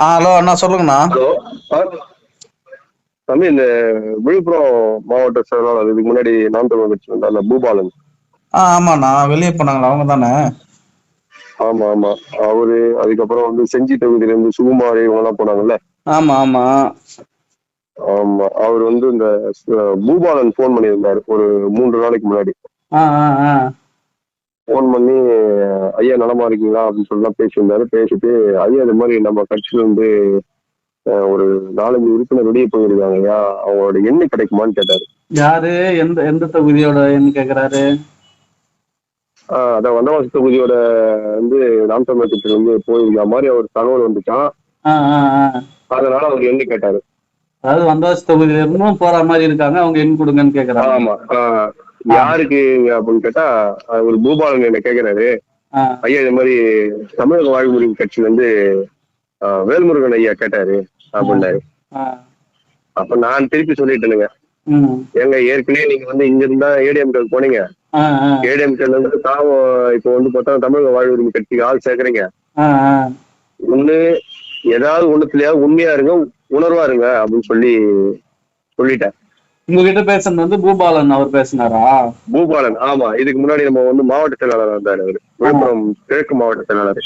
ஆ hello அண்ணா சொல்லுங்கண்ணா. Hello. தம்பி இந்த விழுப்புரம் மாவட்ட செயலாளர் இதுக்கு முன்னாடி நாம் தமிழ் கட்சி வந்தார்ல பூபாலன். ஆ ஆமாண்ணா வெளியே போனாங்களா அவங்க தானே? ஆமா ஆமா. அவரு அதுக்கப்புறம் வந்து செஞ்சி தொகுதியில இருந்து சுகுமாரி இவங்க எல்லாம் போனாங்கல்ல? ஆமா ஆமா. ஆமா. அவர் வந்து இந்த பூபாலன் ஃபோன் பண்ணியிருந்தாரு ஒரு மூன்று நாளைக்கு முன்னாடி. ஃபோன் பண்ணி ஐயா நலமா இருக்கீங்களா? அப்படின்னு சொல்லலாம் பேசியிருந்தாரு. பேசிட்டு ஐயா இது மாதிரி நம்ம கட்சியில இருந்து ஒரு நாலஞ்சு உறுப்பினர் வெளியே போயிருக்காங்க ஐயா. அவங்களோட எண்ணெய் கிடைக்குமான்னு கேட்டாரு. யாரு? எந்த எந்த தொகுதியோட என்ன கேக்குறாரு? அதான் வந்தவாசி தொகுதியோட வந்து நாம் தமிழர் கட்சியில வந்து போயிருக்க மாதிரி அவர் தகவல் வந்துச்சான் அதனால அவர் எண்ணி கேட்டாரு. அதாவது வந்தவாசி தொகுதியில இருந்தும் போற மாதிரி இருக்காங்க அவங்க எண் கொடுங்கன்னு கேக்குறாங்க. ஆமா யாருக்கு அப்படின்னு கேட்டா ஒரு பூபாலன் என்ன கேக்குறாரு? ஐயா இது மாதிரி தமிழக வாழ்வுரிமை கட்சி வந்து வேல்முருகன் ஐயா கேட்டாரு அப்படின்னாரு. அப்ப நான் திருப்பி சொல்லிட்டேனுங்க. ஏங்க ஏற்கனவே நீங்க வந்து இங்க இருந்தா ஏடிஎம்கே போனீங்க. ஆ ஆ. ஏடிஎம்கேல இருந்து தாவ இப்போ வந்து பார்த்தா தமிழக வாழ்வுரிமை கட்சிக்கு ஆள் சேர்க்கறீங்க. ஒண்ணு ஏதாவது ஒண்ணுத்துலயாவது உண்மையா இருங்க உணர்வா இருங்க அப்படின்னு சொல்லி சொல்லிட்டேன். உங்ககிட்ட பேசுனது வந்து பூபாலன் அவர் பேசினாரா? பூபாலன் ஆமா. இதுக்கு முன்னாடி நம்ம வந்து மாவட்ட செயலாளர் இருந்தாரு அவரு. விழுப்புரம் கிழக்கு மாவட்ட செயலாளர்.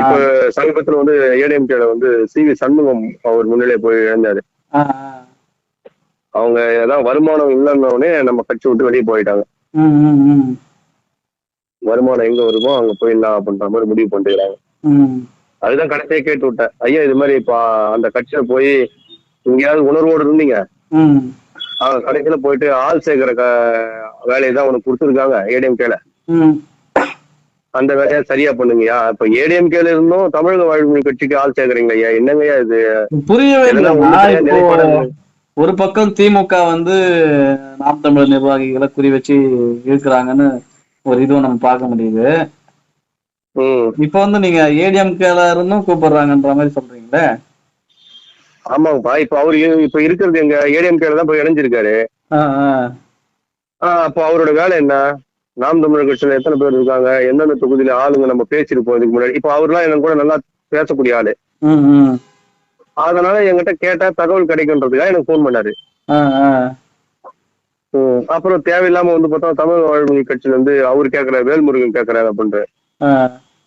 இப்ப சமீபத்துல வந்து ஏடிஎம்கேல வந்து சி வி சண்முகம் அவர் முன்னிலை போய் இழந்தாரு அவங்க ஏதாவது வருமானம் இல்லைன்னொடனே நம்ம கட்சி விட்டு வெளியே போயிட்டாங்க. வருமானம் எங்க வருமோ அங்க போயிடலாம் அப்படின்ற மாதிரி முடிவு பண்ணிக்கிறாங்க. அதுதான் கடைசியா கேட்டு விட்டேன். ஐயா இது மாதிரி இப்ப அந்த கட்சியில போய் எங்கேயாவது உணர்வோடு இருந்தீங்க? அவங்க கடைசியில போயிட்டு ஆள் சேர்க்கிற வேலையை தான் உனக்கு கொடுத்துருக்காங்க ஏடிஎம்கேல. அந்த வேலையை சரியா பண்ணுங்கய்யா. இப்ப ஏடிஎம்கேல இருந்தும் தமிழக வாழ்வுரிமை கட்சிக்கு ஆள் சேர்க்கறீங்க ஐயா என்னங்கய்யா இது? புரியவே ஒரு பக்கம் திமுக வந்து நாம் தமிழர் நிர்வாகிகளை குறி வச்சு இருக்கிறாங்கன்னு ஒரு இதுவும் நம்ம பார்க்க முடியுது. இப்போ வந்து நீங்க ஏடிஎம்கேல இருந்தும் கூப்பிடுறாங்கன்ற மாதிரி சொல்றீங்களே? ஆமாங்கப்பா. இப்ப அவரு இப்ப இருக்கிறது எங்க ஏடிஎம்கேல தான் போய் இணைஞ்சிருக்காரு. அப்போ அவரோட வேலை என்ன? நாம் தமிழர் கட்சியில எத்தனை பேர் இருக்காங்க? எந்தெந்த தொகுதியில ஆளுங்க நம்ம பேசியிருப்போம் இதுக்கு முன்னாடி? இப்ப அவர்லாம் எனக்கு கூட நல்லா பேசக்கூடிய ஆளு. அதனால என்கிட்ட கேட்டா தகவல் கிடைக்குன்றதுக்காக எனக்கு ஃபோன் பண்ணாரு. அப்புறம் தேவையில்லாம வந்து பார்த்தா தமிழ் வாழ்வுரிமை கட்சியில இருந்து அவர் கேட்கிறாரு வேல்முருகன் கேட்கிறாரு அப்படின்ட்டு. ஆ.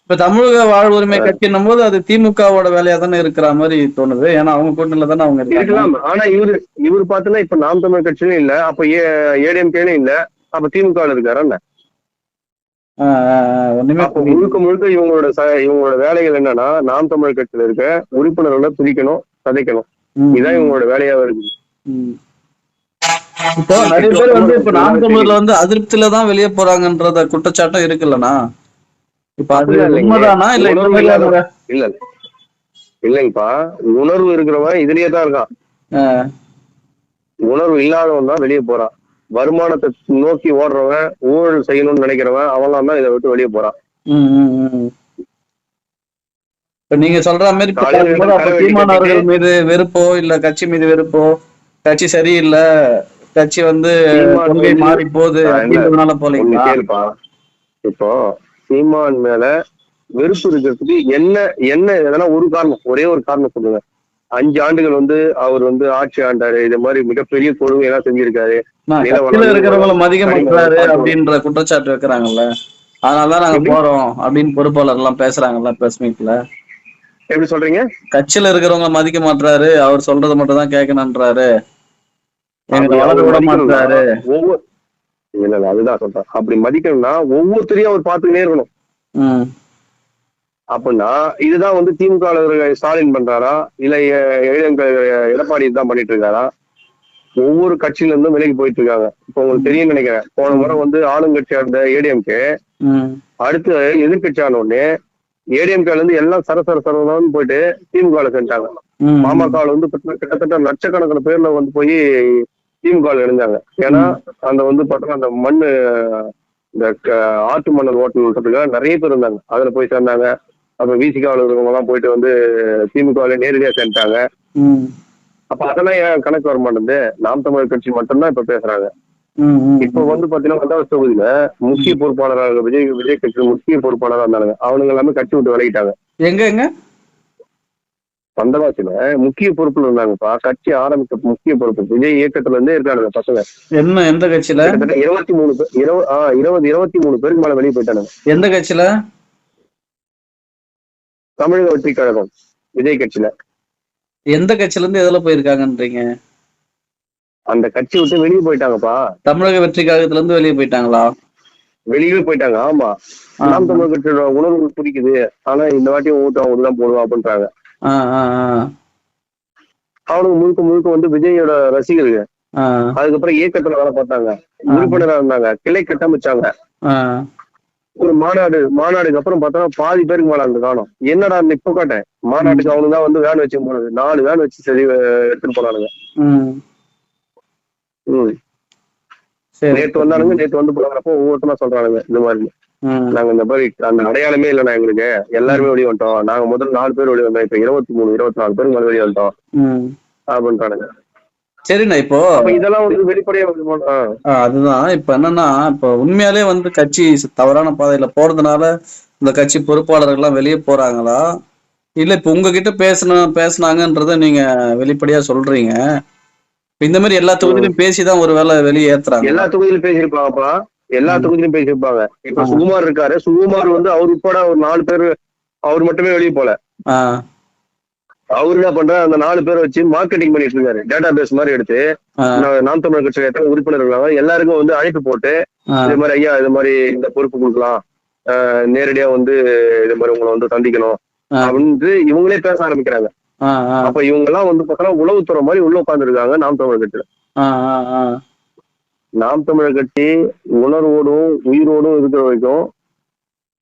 இப்ப தமிழக வாழ்வுரிமை கட்சின்னும் போது அது திமுகவோட வேலையா தானே இருக்கிற மாதிரி தோணுது. ஏன்னா அவங்க கூட்டணியில தானே அவங்க இருக்கலாம். ஆனா இவரு இவர் பார்த்தீங்கன்னா இப்ப நாம் தமிழ் கட்சியிலும் இல்ல அப்ப ஏடிஎம்கேலும் இல்ல அப்ப திமுக இருக்காரு. முழுக்க முழுக்க இவங்களோட இவங்களோட வேலைகள் என்னன்னா நாம் தமிழ் கட்சியில இருக்க உறுப்பினர்களை பிரிக்கணும் சதைக்கணும். இதான் இவங்களோட வேலையாவே இருக்கு. இப்போ நிறைய பேர் வந்து இப்ப நாம் தமிழர்ல வந்து அதிருப்தியில தான் வெளியே போறாங்கன்றத குற்றச்சாட்டும் இருக்குல்லண்ணா. இல்ல இல்லைங்கப்பா. உணர்வு இருக்கிறவன் இதுலயே தான் இருக்கான். உணர்வு இல்லாதவன் தான் வெளியே போறான். வருமானத்தை நோக்கி ஓடுறவன் ஊழல் செய்யணும்னு நினைக்கிறவன் அவன்லாம் தான் இதை விட்டு வெளியே போறான். நீங்க சொல்ற மாதிரி சீமான் அவர்கள் மீது வெறுப்போ இல்ல கட்சி மீது வெறுப்போ கட்சி சரியில்லை கட்சி வந்து மாறி போகுது போலீங்களா? இப்போ சீமான் மேல வெறுப்பு இருக்கிறதுக்கு என்ன என்ன எதனா ஒரு காரணம் ஒரே ஒரு காரணம் சொல்லுங்க. அஞ்சு ஆண்டுகள் வந்து அவர் வந்து ஆட்சி ஆண்டாரு இது மாதிரி மிகப்பெரிய கொடுமை எல்லாம் செஞ்சிருக்காரு. இருக்கிறவங்கள மதிக்க மாட்டாரு அப்படின்ற குற்றச்சாட்டு வைக்கிறாங்கல்ல. அதனாலதான் நாங்க? போறோம் அப்படின்னு பொறுப்பாளர் எல்லாம் பேசுறாங்கல்ல பிரஸ் மீட்ல எப்படி சொல்றீங்க? கட்சியில இருக்கிறவங்க மதிக்க மாட்டாரு அவர் சொல்றது மட்டும் தான் கேட்கணுன்றாரு. எங்களை வளர விட மாட்டாரு ஒவ்வொரு இல்ல இல்ல அதுதான் சொல்றேன். அப்படி மதிக்கணும்னா ஒவ்வொருத்தரையும் அவர் பார்த்துக்கிட்டே இருக்கணும். அப்படின்னா இதுதான் வந்து திமுக ஸ்டாலின் பண்றாரா? இல்ல எடப்பாடி தான் பண்ணிட்டு இருக்காரா? ஒவ்வொரு கட்சியில இருந்தும் விலகி போயிட்டு இருக்காங்க. இப்போ உங்களுக்கு தெரியும் நினைக்கிறேன். போன முறை வந்து ஆளுங்கட்சியா இருந்த ஏடிஎம்கே அடுத்து எதிர்கட்சி ஆன உடனே ஏடிஎம்கேல இருந்து எல்லாம் சரசர சரசரன்னு போயிட்டு திமுக செஞ்சாங்க. பாமக வந்து கிட்ட- கிட்டத்தட்ட லட்சக்கணக்கான பேர்ல வந்து போய் திமுக இணைஞ்சாங்க. ஏன்னா அந்த வந்து பார்த்தோம்னா அந்த மண்ணு இந்த ஆட்டு மணல் ஓட்டணுன்றதுக்காக நிறைய பேர் இருந்தாங்க. அதுல போய் சேர்ந்தாங்க. அப்ப விசிகாவில் இருக்கிறவங்க எல்லாம் போயிட்டு வந்து திமுக ல நேரடியா சேர்ந்துட்டாங்க. அப்ப அதெல்லாம் ஏன் கணக்கு வர மாட்டேங்குது? நாம் தமிழர் கட்சி மட்டும்தான் இப்ப பேசுறாங்க. இப்ப வந்து பாத்தீங்கன்னா வந்தாவசி தொகுதியில முக்கிய பொறுப்பாளராக விஜய் விஜய் கட்சி முக்கிய பொறுப்பாளராக இருந்தாங்க அவனுங்க எல்லாமே கட்சி விட்டு விலகிட்டாங்க. எங்க எங்க? வந்தவாசியில முக்கிய பொறுப்புல இருந்தாங்கப்பா. கட்சி ஆரம்பிக்க முக்கிய பொறுப்பு. விஜய் இயக்கத்துல இருந்தே இருக்கானுங்க பசங்க. என்ன எந்த கட்சியில? இருபத்தி மூணு பேர் இருபது ஆ, இருபது இருபத்தி மூணு பேருக்கு மேல வெளியே போயிட்டானுங்க. எந்த கட்சியில? தமிழக வெற்றி கழகம் விஜய் கட்சியில. எந்த கட்சியில இருந்து எதுல போயிருக்காங்கன்றீங்க? அந்த கட்சி விட்டு வெளியே போயிட்டாங்கப்பா. தமிழக வெற்றி கழகத்துல இருந்து வெளியே போயிட்டாங்களா? வெளியே போயிட்டாங்க ஆமா. நாம் தமிழ் கட்சியோட உணர்வு பிடிக்குது ஆனா இந்த வாட்டி ஓட்டு அவங்க தான் போடுவா அப்படின்றாங்க அவனுக்கு முழுக்க முழுக்க வந்து விஜயோட ரசிகர்கள். அதுக்கப்புறம் இயக்கத்துல வேலை பார்த்தாங்க. உறுப்பினரா இருந்தாங்க. கிளை கட்டமைச்சாங்க. ஒரு மாநாடு மாநாடுக்கு அப்புறம் பார்த்தா பாதி பேருக்கு மேல அங்க காணும். என்னடா இப்ப காட்டேன் மாநாட்டுக்கு அவனுக்கு தான் வந்து வேன் வச்சு போனது. நாலு வேன் வச்சு சரி எடுத்துட்டு போனானுங்க. நேத்து வந்தானுங்க. நேத்து வந்து போனாங்கப்போ ஒவ்வொருத்தனா சொல்றானுங்க. இந்த மாதிரி. நாங்க இந்த மாதிரி அந்த அடையாளமே இல்லைண்ணா எங்களுக்கு. எல்லாருமே வெளியே வந்துட்டோம். நாங்க முதல்ல நாலு பேர் வெளியே வந்தோம். இப்ப இருபத்தி மூணு இருபத்தி நாலு பேருக்கு மேல வெளியே வந்துட்டோம். அப்படின்றானுங்க. சரிண்ணா இப்போ இதெல்லாம் வந்து வெளிப்படையா அதுதான். இப்ப என்னன்னா இப்ப உண்மையாலே வந்து கட்சி தவறான பாதையில போறதுனால இந்த கட்சி பொறுப்பாளர்கள் எல்லாம் வெளியே போறாங்களா? இல்ல இப்ப உங்ககிட்ட பேசணும் பேசுனாங்கன்றத நீங்க வெளிப்படையா சொல்றீங்க. இந்த மாதிரி எல்லா தொகுதியிலும் பேசிதான் ஒருவேளை வெளியே ஏத்துறாங்க எல்லா தொகுதியிலும் பேசியிருப்பாங்கப்பா. எல்லா தொகுதியிலும் பேசியிருப்பாங்க இப்ப. சுகுமார் இருக்காரு. சுகுமார் வந்து அவர் உட்பட ஒரு நாலு பேர் அவர் மட்டுமே வெளியே போல. அவர் என்ன பண்ற அந்த நாலு பேரை வச்சு மார்க்கெட்டிங் பண்ணிட்டு இருக்காரு. டேட்டா பேஸ் மாதிரி எடுத்து நாம் தமிழர் கட்சியில எத்தனை உறுப்பினர்கள் இருக்காங்க எல்லாருக்கும் வந்து அழைப்பு போட்டு இது மாதிரி ஐயா இது மாதிரி இந்த பொறுப்பு கொடுக்கலாம். நேரடியா வந்து இது மாதிரி உங்களை வந்து சந்திக்கணும். அப்படின்னு இவங்களே பேச ஆரம்பிக்கிறாங்க. அப்ப இவங்க எல்லாம் வந்து பார்த்தா உளவுத்துறை மாதிரி உள்ள உட்கார்ந்து இருக்காங்க நாம் தமிழர் கட்சியில. நாம் தமிழர் கட்சி உணர்வோடும் உயிரோடும் இருக்கிற வரைக்கும்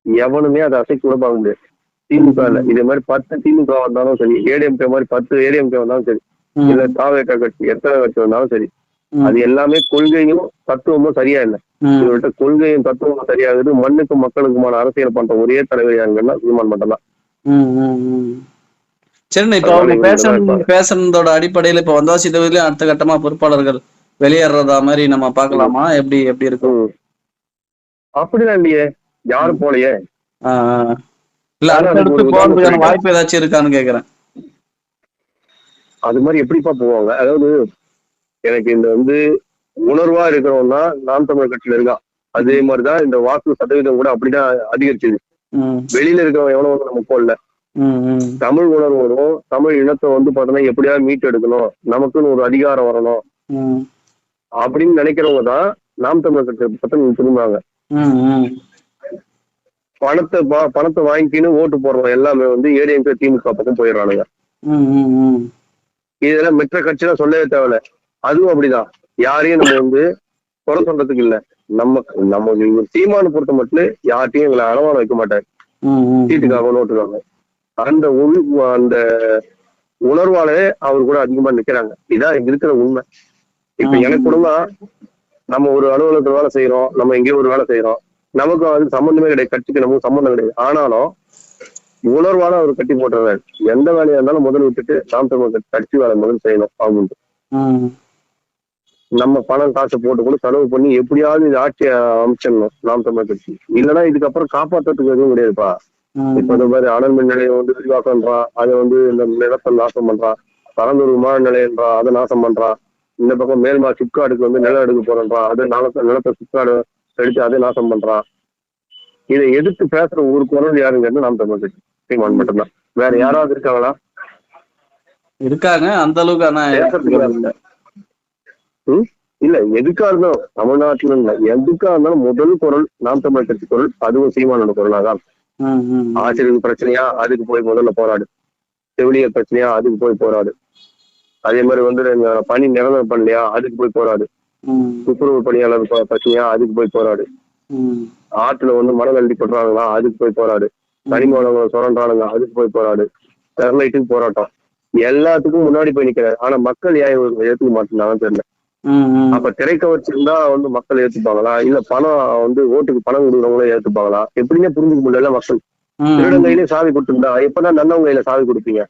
எவனுமே அதை அசைக்க கூட பார்க்க முடியாது. திமுக இல்ல. இதே மாதிரி பத்து திமுக வந்தாலும் சரி ஏடிஎம்கே மாதிரி பத்து ஏடிஎம்கே வந்தாலும் சரி இல்ல தாவேக்கா கட்சி எத்தனை கட்சி வந்தாலும் சரி அது எல்லாமே கொள்கையும் தத்துவமும் சரியா இல்லை. இவர்கிட்ட கொள்கையும் தத்துவமும் சரியாகுது. மண்ணுக்கும் மக்களுக்குமான அரசியல் பண்ற ஒரே தலைவர் யாருங்கன்னா சீமான் மட்டும் தான். சரிண்ணா இப்ப அவங்க அதனால பேச இவங்க பேசுனதோட அடிப்படையில இப்ப வந்தவாசி தொகுதியிலும் அடுத்த கட்டமா பொறுப்பாளர்கள் வெளியேறதா மாதிரி நம்ம பார்க்கலாமா? எப்படி எப்படி இருக்கும் அப்படிதான் இல்லையே. யாரும் போலையே. இல்ல அடுத்தடுத்து போறதுக்கான வாய்ப்பு ஏதாச்சும் இருக்கான்னு கேக்குறேன். அது மாதிரி எப்படிப்பா போவாங்க? அதாவது எனக்கு இந்த வந்து உணர்வா இருக்கிறவன்னா நாம் தமிழர் கட்சியில இருக்கான் அதே மாதிரிதான் இந்த வாக்கு சதவீதம் கூட அப்படிதான் அதிகரிச்சது. வெளியில இருக்கிறவன் எவனும் வந்து நம்ம போடல? தமிழ் உணர்வோடும் தமிழ் இனத்தை வந்து பார்த்தோன்னா எப்படியாவது மீட்டு எடுக்கணும் நமக்குன்னு ஒரு அதிகாரம் வரணும். அப்படின்னு நினைக்கிறவங்க தான் நாம் தமிழர் கட்சியை பத்தி திரும்புவாங்க. பணத்தை பணத்தை வாங்கிக்கின்னு ஓட்டு போடுறவங்க எல்லாமே வந்து ஏடிஎம்கே திமுக பக்கம் போயிடுறானுங்க. இதெல்லாம் மற்ற கட்சியெல்லாம் சொல்லவே தேவையில்ல. அதுவும் அப்படிதான். யாரையும் நம்ம வந்து குறை சொல்றதுக்கு இல்ல. நம்ம நம்ம சீமானை பொறுத்த மட்டும் யார்ட்டையும் எங்களை அளவான வைக்க மாட்டார். சீட்டுக்காக நோட்டுக்காக. அந்த அந்த உணர்வாலே அவர் கூட அதிகமா நிக்கிறாங்க. இதான் இருக்கிற உண்மை. இப்ப. எனக்கு கூட தான் நம்ம ஒரு அலுவலகத்துல வேலை செய்யறோம் நம்ம எங்கேயோ ஒரு வேலை செய்யறோம் நமக்கு அது சம்பந்தமே கிடையாது கட்சிக்கு நமக்கு சம்பந்தம் கிடையாது. ஆனாலும் உணர்வால அவர் கட்டி போட்டுறாரு. எந்த வேலையா இருந்தாலும் முதல் விட்டுட்டு நாம் தமிழ் கட்சி- வேலை முதல் செய்யணும் அப்படின்ட்டு. ம், நம்ம பணம் காசு போட்டு கூட செலவு பண்ணி எப்படியாவது இது ஆட்சியை அமைச்சிடணும் நாம் தமிழ் கட்சி. இல்லைன்னா இதுக்கப்புறம் காப்பாத்துறதுக்கு எதுவும் கிடையாதுப்பா. இப்ப இந்த மாதிரி அனல் மின் நிலையம் வந்து விரிவாக்கம்ன்றான் அதை வந்து இந்த நிலத்தை நாசம் பண்றான். பரந்தூர் விமான நிலையம்ன்றான் அதை நாசம் பண்றான். இந்த பக்கம் மேல்மா சிப்காடுக்கு வந்து நிலம் எடுக்க போறேன்றான் அது நிலத்தை நிலத்தை சிப்காடு எடுத்து அதை நாசம் பண்றான். இதை எதிர்த்து பேசுற ஒரு குரல் யாருங்கிறது நாம் தமிழ் கட்சி சீமான் மட்டும்தான். வேற யாராவது இருக்காங்களா? இருக்காங்க. அந்த அளவுக்கு ஆனா இல்ல. எதுக்கா இருந்தாலும் தமிழ்நாட்டுல இல்ல. எதுக்கா இருந்தாலும் முதல் குரல் நாம் தமிழ் கட்சி குரல் அதுவும் சீமானோட குரலாதான் ஆசிரியருக்கு பிரச்சனையா? அதுக்கு போய் முதல்ல போராடு. செவிலியர் பிரச்சனையா? அதுக்கு போய் போராடு. அதே மாதிரி வந்து பணி நிரந்தரம் பண்ணலையா? அதுக்கு போய் போராடு. துப்புரவு பணியாளர் பிரச்சனையா அதுக்கு போய் போராடு. ஆற்றுல வந்து மணல் அள்ளி கொட்டுறாங்களா? அதுக்கு போய் போராடு. கனிம வளங்களை சுரண்டானுங்க? அதுக்கு போய் போராடு. ஸ்டெர்லைட்டுக்கு போராட்டம். எல்லாத்துக்கும் முன்னாடி போய் நிக்கிறாரு. ஆனா மக்கள் ஏன் ஏத்துக்க மாட்டேங்கிறாங்கன்னு தெரியல. அப்ப திரைக்கவர்ச்சி இருந்தா வந்து மக்கள் ஏத்துப்பாங்களா? இல்ல பணம் வந்து ஓட்டுக்கு பணம் கொடுக்குறவங்களே ஏத்துப்பாங்களா? எப்படின்னே புரிஞ்சுக்க முடியல மக்கள்? திருடன் கையிலே சாவி கொடுத்துருந்தா எப்பதான் நல்லவங்க கையில சாவி கொடுப்பீங்க.